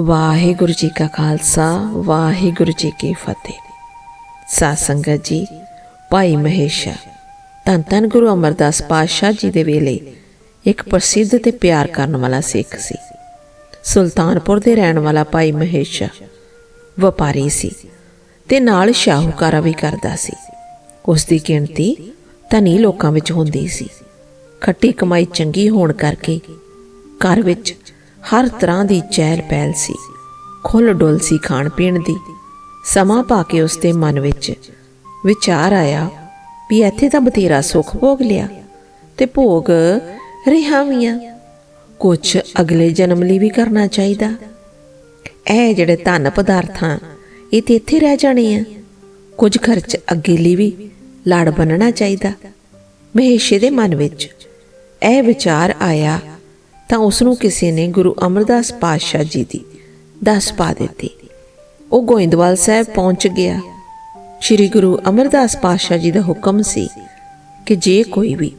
ਵਾਹਿਗੁਰੂ ਜੀ ਕਾ ਖਾਲਸਾ, ਵਾਹਿਗੁਰੂ ਜੀ ਕੀ ਫਤਿਹ। ਸਾਧ ਸੰਗਤ ਜੀ, ਭਾਈ ਮਹੇਸ਼ਾ, ਧੰਨ ਧੰਨ ਗੁਰੂ ਅਮਰਦਾਸ ਪਾਤਸ਼ਾਹ ਜੀ ਦੇ ਵੇਲੇ ਇੱਕ ਪ੍ਰਸਿੱਧ ਤੇ ਪਿਆਰ ਕਰਨ ਵਾਲਾ ਸਿੱਖ ਸੀ। ਸੁਲਤਾਨਪੁਰ ਦੇ ਰਹਿਣ ਵਾਲਾ ਭਾਈ ਮਹੇਸ਼ਾ ਵਪਾਰੀ ਸੀ ਤੇ ਨਾਲ ਸ਼ਾਹੂਕਾਰਾ ਵੀ ਕਰਦਾ ਸੀ। ਉਸ ਦੀ ਗਿਣਤੀ ਧਨੀ ਲੋਕਾਂ ਵਿੱਚ ਹੁੰਦੀ ਸੀ। ਖੱਟੀ ਕਮਾਈ ਚੰਗੀ ਹੋਣ ਕਰਕੇ ਘਰ ਵਿੱਚ ਹਰ ਤਰ੍ਹਾਂ ਦੀ ਚਹਿਲ ਪਹਿਲ ਸੀ। ਖੁੱਲ ਡੁੱਲ ਸੀ ਖਾਣ ਪੀਣ ਦੀ। ਸਮਾਂ ਪਾ ਕੇ ਉਸਦੇ ਮਨ ਵਿੱਚ ਵਿਚਾਰ ਆਇਆ ਵੀ ਇੱਥੇ ਤਾਂ ਬਥੇਰਾ ਸੁੱਖ ਭੋਗ ਲਿਆ ਤੇ ਭੋਗ ਰਿਹਾ ਵੀ ਆ। ਕੁਝ ਅਗਲੇ ਜਨਮ ਲਈ ਵੀ ਕਰਨਾ ਚਾਹੀਦਾ। ਇਹ ਜਿਹੜੇ ਧਨ ਪਦਾਰਥਾਂ ਇਹ ਤੇ ਇੱਥੇ ਰਹਿ ਜਾਣੇ ਆ। ਕੁਝ ਖਰਚ ਅੱਗੇ ਲਈ ਵੀ ਲਾੜ ਬੰਨਣਾ ਚਾਹੀਦਾ। ਮਹੇਸ਼ੇ ਦੇ ਮਨ ਵਿੱਚ ਇਹ ਵਿਚਾਰ ਆਇਆ ਤਾਂ ਉਸ ਨੂੰ ਕਿਸੇ ਨੇ ਗੁਰੂ ਅਮਰਦਾਸ ਪਾਤਸ਼ਾਹ ਜੀ ਦੀ ਦੱਸ ਪਾ ਦਿੱਤੀ। ਉਹ ਗੋਇੰਦਵਾਲ ਸਾਹਿਬ ਪਹੁੰਚ ਗਿਆ। ਸ੍ਰੀ ਗੁਰੂ ਅਮਰਦਾਸ ਪਾਤਸ਼ਾਹ ਜੀ ਦਾ ਹੁਕਮ ਸੀ ਕਿ ਜੇ ਕੋਈ ਵੀ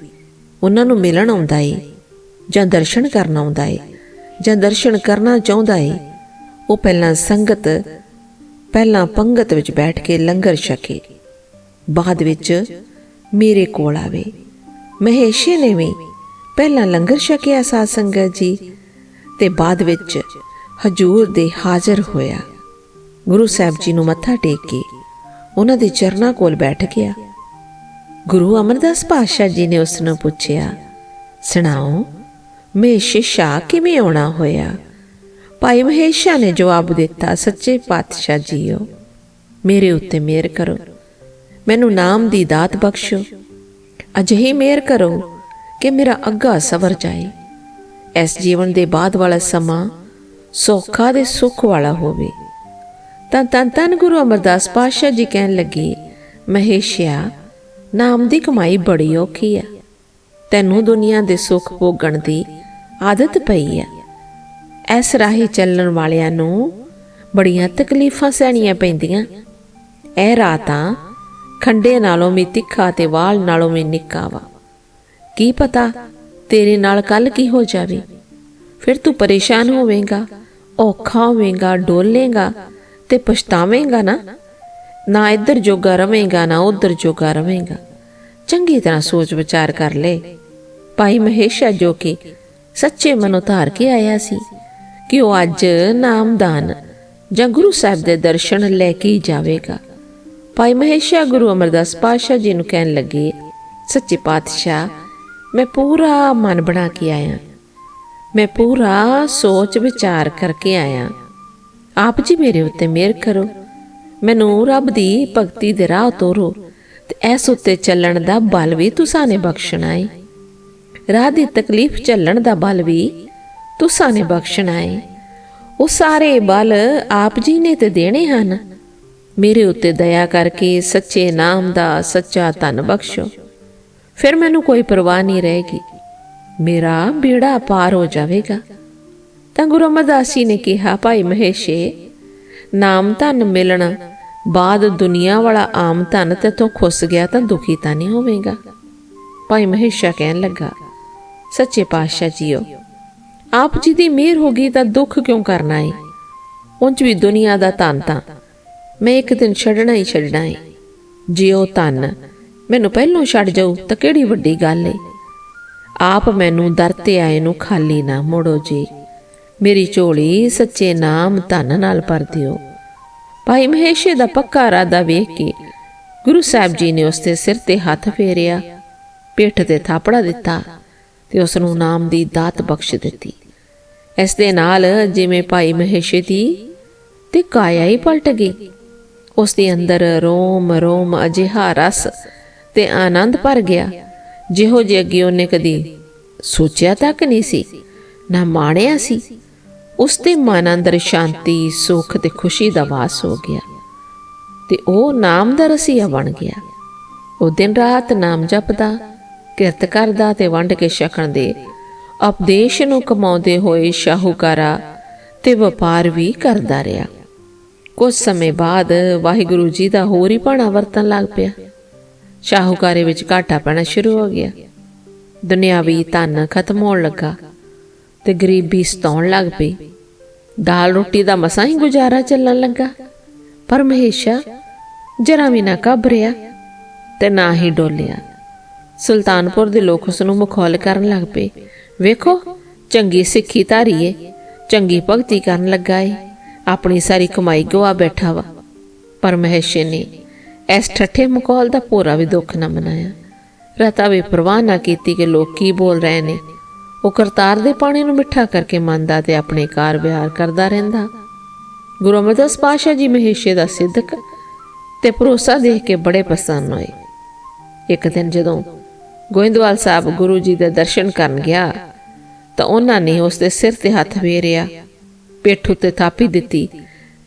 ਉਹਨਾਂ ਨੂੰ ਮਿਲਣ ਆਉਂਦਾ ਏ ਜਾਂ ਦਰਸ਼ਨ ਕਰਨ ਆਉਂਦਾ ਏ ਜਾਂ ਦਰਸ਼ਨ ਕਰਨਾ ਚਾਹੁੰਦਾ ਏ, ਉਹ ਪਹਿਲਾਂ ਸੰਗਤ, ਪਹਿਲਾਂ ਪੰਗਤ ਵਿੱਚ ਬੈਠ ਕੇ ਲੰਗਰ ਛਕੇ। ਬਾਅਦ ਵਿੱਚ ਮੇਰੇ ਕੋਲ ਆਵੇ। ਮਹੇਸ਼ੇ ਨੇ ਵੀ ਪਹਿਲਾਂ ਲੰਗਰ ਛਕਿਆ ਸਾਧ ਸੰਗਤ ਜੀ ਤੇ ਬਾਅਦ ਵਿੱਚ ਹਜੂਰ ਦੇ ਹਾਜ਼ਰ ਹੋਇਆ। ਗੁਰੂ ਸਾਹਿਬ ਜੀ ਨੂੰ ਮੱਥਾ ਟੇਕ ਕੇ ਉਹਨਾਂ ਦੇ ਚਰਨਾਂ ਕੋਲ ਬੈਠ ਗਿਆ। ਗੁਰੂ ਅਮਰਦਾਸ ਪਾਤਸ਼ਾਹ ਜੀ ਨੇ ਉਸ ਨੂੰ ਪੁੱਛਿਆ, ਸੁਣਾਓ, ਮਹੇਸ਼ੇ ਸ਼ਾਹ ਕਿਵੇਂ ਆਉਣਾ ਹੋਇਆ? ਭਾਈ ਮਹੇਸ਼ਾ ਨੇ ਜਵਾਬ ਦਿੱਤਾ, ਸੱਚੇ ਪਾਤਸ਼ਾਹ ਜੀਓ, ਮੇਰੇ ਉੱਤੇ ਮਿਹਰ ਕਰੋ। ਮੈਨੂੰ ਨਾਮ ਦੀ ਦਾਤ ਬਖਸ਼ੋ। ਅਜਿਹੀ ਮਿਹਰ ਕਰੋ ਕਿ ਮੇਰਾ ਅੱਗਾ ਸਵਰ ਜਾਏ। ਇਸ ਜੀਵਨ ਦੇ ਬਾਅਦ ਵਾਲਾ ਸਮਾਂ ਸੌਖਾ ਦੇ ਸੁੱਖ ਵਾਲਾ ਹੋਵੇ। ਤਾਂ ਤਨ ਤਨ ਗੁਰੂ ਅਮਰਦਾਸ ਪਾਤਸ਼ਾਹ ਜੀ ਕਹਿਣ ਲੱਗੇ, ਮਹੇਸ਼ਿਆ, ਨਾਮ ਦੀ ਕਮਾਈ ਬੜੀ ਔਖੀ ਆ। ਤੈਨੂੰ ਦੁਨੀਆ ਦੇ ਸੁੱਖ ਭੋਗਣ ਦੀ ਆਦਤ ਪਈ ਆ। ਇਸ ਰਾਹੀ ਚੱਲਣ ਵਾਲਿਆਂ ਨੂੰ ਬੜੀਆਂ ਤਕਲੀਫਾਂ ਸਹਿਣੀਆਂ ਪੈਂਦੀਆਂ। ਇਹ ਰਾਤਾਂ ਖੰਡੇ ਨਾਲੋਂ ਵੀ ਤਿੱਖਾ ਤੇ ਵਾਲ ਨਾਲੋਂ ਵੀ ਨਿੱਕਾ ਵਾ। ਕੀ ਪਤਾ ਤੇਰੇ ਨਾਲ ਕੱਲ ਕੀ ਹੋ ਜਾਵੇ? ਫਿਰ ਤੂੰ ਪਰੇਸ਼ਾਨ ਹੋਵੇਂਗਾ, ਔਖਾ ਹੋਵੇਂਗਾ ਡੋਲੇਗਾ ਤੇ ਪਛਤਾਵੇਂਗਾ ਨਾ। ਨਾ ਇੱਧਰ ਜੋਗਾ ਰਵੇਂਗਾ, ਨਾ ਉੱਧਰ ਜੋਗਾ ਰਵੇਂਗਾ। ਚੰਗੀ ਤਰ੍ਹਾਂ ਸੋਚ ਵਿਚਾਰ ਕਰ ਲੈ। ਭਾਈ ਮਹੇਸ਼ਾ ਜੋ ਕਿ ਸੱਚੇ ਮਨੋਂ ਧਾਰ ਕੇ ਆਇਆ ਸੀ ਕਿ ਉਹ ਅੱਜ ਨਾਮਦਾਨ ਜਾਂ ਗੁਰੂ ਸਾਹਿਬ ਦੇ ਦਰਸ਼ਨ ਲੈ ਕੇ ਜਾਵੇਗਾ। ਭਾਈ ਮਹੇਸ਼ਾ ਗੁਰੂ ਅਮਰਦਾਸ ਪਾਤਸ਼ਾਹ ਜੀ ਨੂੰ ਕਹਿਣ ਲੱਗੇ, ਸੱਚੇ ਪਾਤਸ਼ਾਹ ਮੈਂ ਪੂਰਾ ਮਨ ਬਣਾ ਕੇ ਆਇਆ। ਮੈਂ ਪੂਰਾ ਸੋਚ ਵਿਚਾਰ ਕਰਕੇ ਆਇਆ। ਆਪ ਜੀ ਮੇਰੇ ਉੱਤੇ ਮਿਹਰ ਕਰੋ। ਮੈਨੂੰ ਰੱਬ ਦੀ ਭਗਤੀ ਦੇ ਰਾਹ ਤੋਰੋ ਤੇ ਐਸ ਉੱਤੇ ਚੱਲਣ ਦਾ ਬਲ ਵੀ ਤੁਸਾਂ ਨੇ ਬਖਸ਼ਣਾ ਏ। ਰਾਹ ਦੀ ਤਕਲੀਫ ਚੱਲਣ ਦਾ ਬਲ ਵੀ ਤੁਸਾਂ ਨੇ ਬਖਸ਼ਣਾ ਏ। ਉਹ ਸਾਰੇ ਬਲ ਆਪ ਜੀ ਨੇ ਤੇ ਦੇਣੇ ਹਨ। ਮੇਰੇ ਉੱਤੇ ਦਇਆ ਕਰਕੇ ਸੱਚੇ ਨਾਮ ਦਾ ਸੱਚਾ ਧਨ ਬਖਸ਼ੋ। ਫਿਰ ਮੈਨੂੰ ਕੋਈ ਪਰਵਾਹ ਨਹੀਂ ਰਹੇਗੀ। ਮੇਰਾ ਬੇੜਾ ਪਾਰ ਹੋ ਜਾਵੇਗਾ। ਤਾਂ ਗੁਰੂ ਅਮਰਦਾਸ ਜੀ ਨੇ ਕਿਹਾ, ਭਾਈ ਮਹੇਸ਼ੇ, ਨਾਮ ਧਨ ਮਿਲਣ ਬਾਅਦ ਦੁਨੀਆ ਵਾਲਾ ਆਮ ਧਨ ਤੇਥੋਂ ਖੁੱਸ ਗਿਆ ਤਾਂ ਦੁਖੀ ਤਾਂ ਨਹੀਂ ਹੋਵੇਗਾ। ਭਾਈ ਮਹੇਸ਼ਾ ਕਹਿਣ ਲੱਗਾ, ਸੱਚੇ ਪਾਤਸ਼ਾਹ ਜੀਓ, ਆਪ ਜੀ ਦੀ ਮਿਹਰ ਹੋ ਗਈ ਤਾਂ ਦੁੱਖ ਕਿਉਂ ਕਰਨਾ ਏ? ਉਂਝ ਵੀ ਦੁਨੀਆ ਦਾ ਧਨ ਤਾਂ ਮੈਂ ਇੱਕ ਦਿਨ ਛੱਡਣਾ ਹੀ ਛੱਡਣਾ ਏ। ਜੇ ਉਹ ਧਨ ਮੈਨੂੰ ਪਹਿਲੋਂ ਛੱਡ ਜਾਓ ਤਾਂ ਕਿਹੜੀ ਵੱਡੀ ਗੱਲ ਏ? ਆਪ ਮੈਨੂੰ ਦਰ ਤੇ ਆਏ ਨੂੰ ਖਾਲੀ ਨਾ ਮੋੜੋ ਜੀ। ਮੇਰੀ ਝੋਲੀ ਸੱਚੇ ਨਾਮ ਧਨ ਨਾਲ ਭਰ ਦਿਓ। ਭਾਈ ਮਹੇਸ਼ੇ ਦਾ ਪੱਕਾ ਇਰਾਦਾ ਵੇਖ ਕੇ ਗੁਰੂ ਸਾਹਿਬ ਜੀ ਨੇ ਉਸ ਦੇ ਸਿਰ ਤੇ ਹੱਥ ਫੇਰਿਆ, ਪਿੱਠ ਤੇ ਥਾਪੜਾ ਦਿੱਤਾ ਤੇ ਉਸ ਨੂੰ ਨਾਮ ਦੀ ਦਾਤ ਬਖਸ਼ ਦਿੱਤੀ। ਇਸ ਦੇ ਨਾਲ ਜਿਵੇਂ ਭਾਈ ਮਹੇਸ਼ੇ ਦੀ ਤੇ ਕਾਇਆ ਹੀ ਪਲਟ ਗਈ। ਉਸ ਦੇ ਅੰਦਰ ਰੋਮ ਰੋਮ ਅਜਿਹਾ ਰਸ ਤੇ ਆਨੰਦ ਭਰ ਗਿਆ। ਜਿਹੋ ਜਿਹੇ ਅੱਗੇ ਉਹਨੇ ਕਦੀ ਸੋਚਿਆ ਤੱਕ ਨਹੀਂ ਸੀ, ਨਾ ਮਾਣਿਆ ਸੀ। ਉਸ ਦੇ ਮਨ ਅੰਦਰ ਸ਼ਾਂਤੀ, ਸੁੱਖ ਤੇ ਖੁਸ਼ੀ ਦਾ ਵਾਸ ਹੋ ਗਿਆ ਤੇ ਉਹ ਨਾਮ ਦਾ ਰਸੀਆ ਬਣ ਗਿਆ। ਉਹ ਦਿਨ ਰਾਤ ਨਾਮ ਜਪਦਾ, ਕਿਰਤ ਕਰਦਾ ਤੇ ਵੰਡ ਕੇ ਛਕਣ ਦੇ ਉਪਦੇਸ਼ ਨੂੰ ਕਮਾਉਂਦੇ ਹੋਏ ਸ਼ਾਹੂਕਾਰਾ ਤੇ ਵਪਾਰ ਵੀ ਕਰਦਾ ਰਿਹਾ। ਕੁਝ ਸਮੇਂ ਬਾਅਦ ਵਾਹਿਗੁਰੂ ਜੀ ਦਾ ਹੋਰ ਹੀ ਭਾਣਾ ਵਰਤਣ ਲੱਗ ਪਿਆ। ਸ਼ਾਹੂਕਾਰੇ ਵਿੱਚ ਘਾਟਾ ਪੈਣਾ ਸ਼ੁਰੂ ਹੋ ਗਿਆ। ਦੁਨਿਆਵੀ ਧਨ ਖਤਮ ਹੋਣ ਲੱਗਾ ਤੇ ਗਰੀਬੀ ਸਤਾਉਣ ਲੱਗ ਪਈ। ਦਾਲ ਰੋਟੀ ਦਾ ਮਸਾਂ ਹੀ ਗੁਜ਼ਾਰਾ ਚੱਲਣ ਲੱਗਾ। ਪਰ ਮਹੇਸ਼ਾ ਜਰਾ ਵੀ ਨਾ ਘਬਰਿਆ ਤੇ ਨਾ ਹੀ ਡੋਲਿਆ। ਸੁਲਤਾਨਪੁਰ ਦੇ ਲੋਕ ਉਸ ਨੂੰ ਮਖੌਲ ਕਰਨ ਲੱਗ ਪਏ। ਵੇਖੋ, ਚੰਗੀ ਸਿੱਖੀ ਧਾਰੀਏ, ਚੰਗੀ ਭਗਤੀ ਕਰਨ ਲੱਗਾ ਏ। ਆਪਣੀ ਸਾਰੀ ਕਮਾਈ ਗਵਾ ਬੈਠਾ ਵਾ। ਪਰ ਮਹੇਸ਼ੇ ਨੇ ਇਸ ਠੱਠੇ ਮਕੌਲ ਦਾ ਪੂਰਾ ਵੀ ਦੁੱਖ ਨਾ ਮਨਾਇਆ। ਰਤਾ ਵੀ ਪਰਵਾਹ ਨਾ ਕੀਤੀ ਕਿ ਲੋਕ ਕੀ ਬੋਲ ਰਹੇ ਨੇ। ਉਹ ਕਰਤਾਰ ਦੇ ਪਾਣੀ ਨੂੰ ਮਿੱਠਾ ਕਰਕੇ ਮੰਨਦਾ ਤੇ ਆਪਣੇ ਕਾਰ ਵਿਹਾਰ ਕਰਦਾ ਰਹਿੰਦਾ। ਗੁਰੂ ਅਮਰਦਾਸ ਪਾਸ਼ਾ ਜੀ ਮਹੇਸ਼ੇ ਦਾ ਸਿੱਧਕ ਤੇ ਭਰੋਸਾ ਦੇਖ ਕੇ ਬੜੇ ਪ੍ਰਸੰਨ ਹੋਏ। ਇੱਕ ਦਿਨ ਜਦੋਂ ਗੋਇੰਦਵਾਲ ਸਾਹਿਬ ਗੁਰੂ ਜੀ ਦੇ ਦਰਸ਼ਨ ਕਰਨ ਗਿਆ, ਤਾਂ ਉਹਨਾਂ ਨੇ ਉਸ ਦੇ ਸਿਰ ਤੇ ਹੱਥ ਫੇਰਿਆ, ਪਿੱਠ ਉੱਤੇ ਥਾਪੀ ਦਿੱਤੀ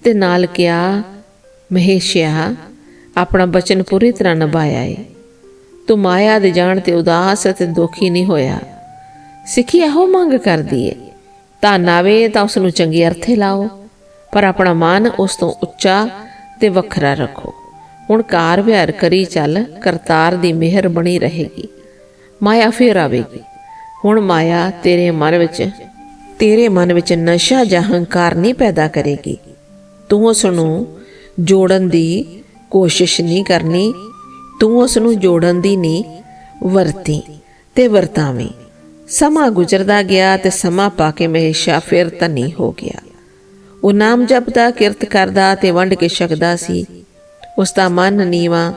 ਤੇ ਨਾਲ ਕਿਹਾ, ਮਹੇਸ਼ਿਆ ਆਪਣਾ ਬਚਨ ਪੂਰੀ ਤਰ੍ਹਾਂ ਨਿਭਾਇਆ ਏ। ਤੂੰ ਮਾਇਆ ਦੇ ਜਾਣ ਤੇ ਉਦਾਸ ਅਤੇ ਦੁਖੀ ਨਹੀਂ ਹੋਇਆ। ਸਿੱਖੀ ਇਹੋ ਮੰਗ ਕਰਦੀ ਏ। ਤਾਂ ਨਾਵੇ ਤਾਂ ਉਸ ਨੂੰ ਚੰਗੀ ਅਰਥੇ ਲਾਓ, ਪਰ ਆਪਣਾ ਮਨ ਉਸ ਤੋਂ ਉੱਚਾ ਤੇ ਵੱਖਰਾ ਰੱਖੋ। ਹੁਣ ਕਾਰ ਵਿਹਾਰ ਕਰੀ ਚੱਲ, ਕਰਤਾਰ ਦੀ ਮਿਹਰ ਬਣੀ ਰਹੇਗੀ। ਮਾਇਆ ਫੇਰ ਆਵੇਗੀ। ਹੁਣ ਮਾਇਆ ਤੇਰੇ ਮਨ ਵਿੱਚ, ਤੇਰੇ ਮਨ ਵਿੱਚ ਨਸ਼ਾ ਜਾਂ ਹੰਕਾਰ ਨਹੀਂ ਪੈਦਾ ਕਰੇਗੀ। ਤੂੰ ਉਸ ਨੂੰ ਜੋੜਨ ਦੀ ਕੋਸ਼ਿਸ਼ ਨਹੀਂ ਕਰਨੀ, ਤੂੰ ਉਸ ਨੂੰ ਜੋੜਨ ਦੀ ਨਹੀਂ ਵਰਤੀ ਤੇ ਵਰਤਾਵੇਂ। ਸਮਾਂ ਗੁਜ਼ਰਦਾ ਗਿਆ ਤੇ ਸਮਾਂ ਪਾ ਕੇ ਮਹੇਸ਼ਾ ਫਿਰ ਧਨੀ ਹੋ ਗਿਆ। ਉਹ ਨਾਮ ਜਪਦਾ, ਕਿਰਤ ਕਰਦਾ ਤੇ ਵੰਡ ਕੇ ਛਕਦਾ ਸੀ। ਉਸ ਦਾ ਮਨ ਨੀਵਾ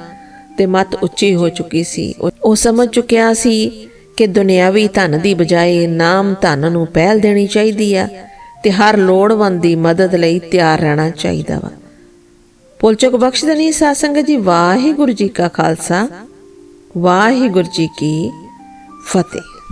ਤੇ ਮਤ ਉੱਚੀ ਹੋ ਚੁੱਕੀ ਸੀ। ਉਹ- ਉਹ ਸਮਝ ਚੁੱਕਿਆ ਸੀ ਕਿ ਦੁਨਿਆਵੀ ਧਨ ਦੀ ਬਜਾਏ ਨਾਮ ਧਨ ਨੂੰ ਪਹਿਲ ਦੇਣੀ ਚਾਹੀਦੀ ਆ ਤੇ ਹਰ ਲੋੜਵੰਦ ਦੀ ਮਦਦ ਲਈ ਤਿਆਰ ਰਹਿਣਾ ਚਾਹੀਦਾ ਵਾ। ਪੁਲਚਕ ਬਖਸ਼ਦਨੀ ਸਾਧ ਸੰਗਤ ਜੀ ਵਾਹਿਗੁਰੂ ਜੀ ਕਾ ਖਾਲਸਾ ਵਾਹਿਗੁਰੂ ਜੀ ਕੀ ਫਤਿਹ।